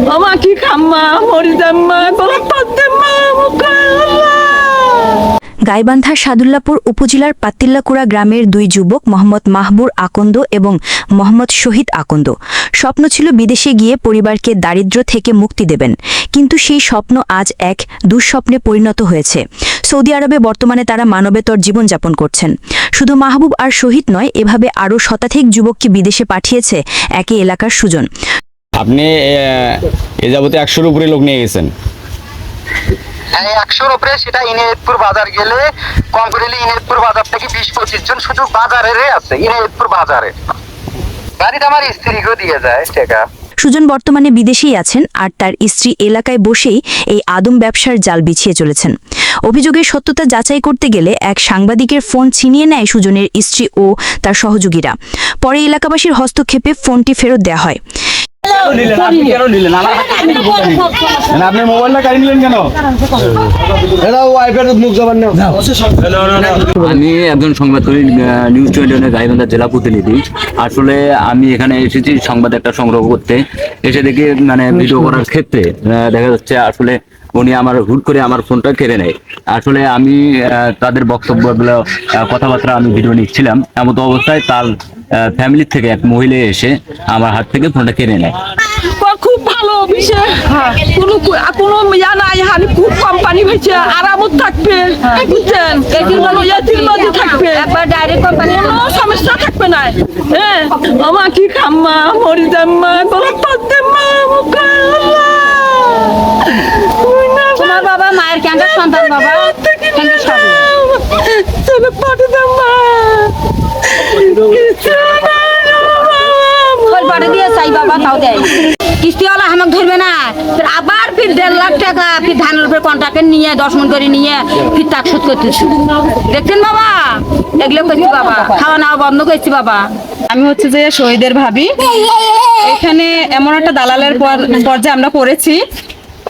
মুখা গাইবান্ধার সাদুল্লাপুর উপজেলার পাত্তিল্লাকুড়া গ্রামের দুই যুবক, মোহাম্মদ মাহবুর আকন্দ এবং মোহাম্মদ শহীদ আকন্দ। স্বপ্ন ছিল বিদেশে গিয়ে পরিবারকে দারিদ্র্য থেকে মুক্তি দেবেন। কিন্তু সেই স্বপ্ন আজ এক দুঃস্বপ্নে পরিণত হয়েছে। সৌদি আরবে বর্তমানে তারা মানবেতর জীবনযাপন করছেন। শুধু মাহবুব আর শহীদ নয়, এভাবে আরও শতাধিক যুবককে বিদেশে পাঠিয়েছে একই এলাকার সুজন। আপনি এ যাবতে একশোর উপরে লোক নিয়ে গেছেন। হ্যাঁ একশোর উপরে সেটা ইনায়তপুর বাজার গেলে কম করে ইনায়তপুর বাজার থেকে বিশ পঁচিশ জন শুধু বাজারের আছে ইনায়তপুর বাজারে। আমার স্ত্রীকেও দিয়ে যায় টাকা। সুজন বর্তমানে বিদেশেই আছেন আর তার স্ত্রী এলাকায় বসেই এই আদম ব্যবসার জাল বিছিয়ে চলেছেন। অভিযোগের সত্যতা যাচাই করতে গেলে এক সাংবাদিকের ফোন ছিনিয়ে নেয় সুজনের স্ত্রী ও তার সহযোগীরা। পরে এলাকাবাসীর হস্তক্ষেপে ফোনটি ফেরত দেওয়া হয়। আপনি কেন নিলেন? আপনি মোবাইলটা নিলেন কেন? আমি একজন সংবাদকর্মী নিউজ টোয়েন্টি গাইবান্ধা জেলা প্রতিনিধি। আসলে আমি এখানে এসেছি সংবাদ একটা সংগ্রহ করতে। এসে দেখি মানে ভিডিও করার ক্ষেত্রে আহ, দেখা যাচ্ছে আসলে উনি আমার হুট করে আমার ফোনটা কেড়ে নেয়। আসলে আমি আহ, তাদের বক্তব্যগুলো আহ, কথাবার্তা আমি ভিডিও নিচ্ছিলাম। এমন অবস্থায় তার ফ্যামিলির থেকে এক মহিলা এসে আমার হাত থেকে ফোনটা কেড়ে নেয়। খুব ভালো অফিসে কোনো কোনো ইয়া নাই হানি খুব কোম্পানি হয়েছে আরামত থাকবে বুঝছেন? কোনো ইয়াতির থাকবে। একবার ডাইরেক্ট কোম্পানি কোনো সমস্যা থাকবে না। হ্যাঁ আমাকে খাম্মা মরি বলা পাদ্দেম্মা মুখা ফির দেড় লাখ টাকা ফির ধানের উপরে কন্ট্রাক্টে নিয়ে, দশ মন করে নিয়ে ফির তাক শোধ করতেছি। দেখছেন বাবা? এগুলো করছি বাবা, খাওয়া নাওয়া বন্ধ করছি বাবা। আমি হচ্ছে যে শহীদের ভাবি। এখানে এমন একটা দালালের পর- পর্যায়ে আমরা পড়েছি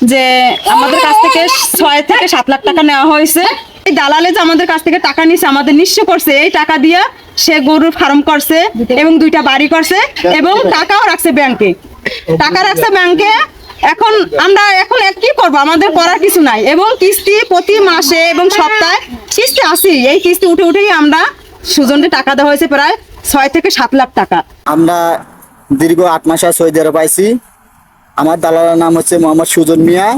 যে আমাদের কাছ থেকে ছয় থেকে সাত লাখ টাকা নেওয়া হয়েছে। এই দালালে যে আমাদের কাছ থেকে টাকা নিছে, আমাদের নিঃস্ব করছে। এই টাকা দিয়ে সে গরুর ফার্ম করছে এবং দুইটা বাড়ি করছে এবং টাকাও রাখছে ব্যাংকে টাকা রাখছে ব্যাংকে এখন আমরা এখন কি করব? আমাদের করার কিছু নাই। এবং কিস্তি প্রতি মাসে এবং সপ্তাহে কিস্তি আসি এই কিস্তি উঠে উঠেই আমরা সুজনকে টাকা দেওয়া হয়েছে প্রায় ছয় থেকে সাত লাখ টাকা। আমরা দীর্ঘ আট মাস আর সৌদি আরব আইছি আমার দালালের নাম হচ্ছে মোহাম্মদ সুজন মিয়া।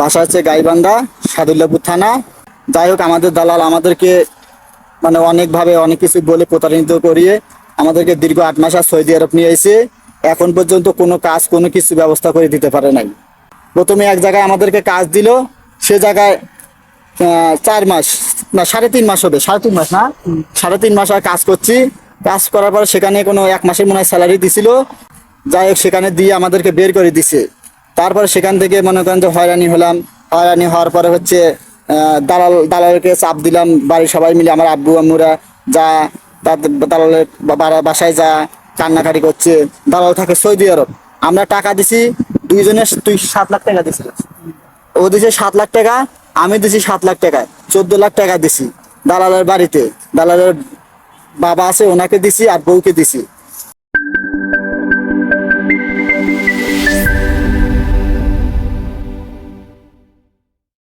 বাসা হচ্ছে গাইবান্ধা, সাদুল্লাপুর থানা। যাই হোক, আমাদের দালাল আমাদেরকে মানে অনেকভাবে অনেক কিছু বলে প্রতারিত করিয়ে আমাদেরকে দীর্ঘ আট মাস আর সৌদি আরব নিয়ে এসে এখন পর্যন্ত কোনো কাজ, কোনো কিছু ব্যবস্থা করে দিতে পারে নাই। প্রথমে এক জায়গায় আমাদেরকে কাজ দিল, সে জায়গায় চার মাস, না, সাড়ে তিন মাস হবে, সাড়ে তিন মাস না? সাড়ে তিন মাস আর কাজ করছি। কাজ করার পর সেখানে কোনো এক মাসের মনে হয় স্যালারি দিছিল। যাই হোক, সেখানে দিয়ে আমাদেরকে বের করে দিছে। তারপর সেখান থেকে মনে করেন যে হয়রানি হলাম। হয়রানি হওয়ার পরে হচ্ছে দালাল, দালালকে চাপ দিলাম। বাড়ির সবাই মিলে, আমার আব্বু, আম্মুরা যা তাদের দালালের বাসায় যা কান্নাকাটি করছে, দালাল থাকে সৌদি আরব। আমরা টাকা দিছি দুইজনে তুই সাত লাখ টাকা দিছি ও দিছে সাত লাখ টাকা, আমি দিছি সাত লাখ টাকা, চোদ্দ লাখ টাকা দিছি। দালালের বাড়িতে, দালালের বাবা আছে, ওনাকে দিছি আর বউকে দিছি।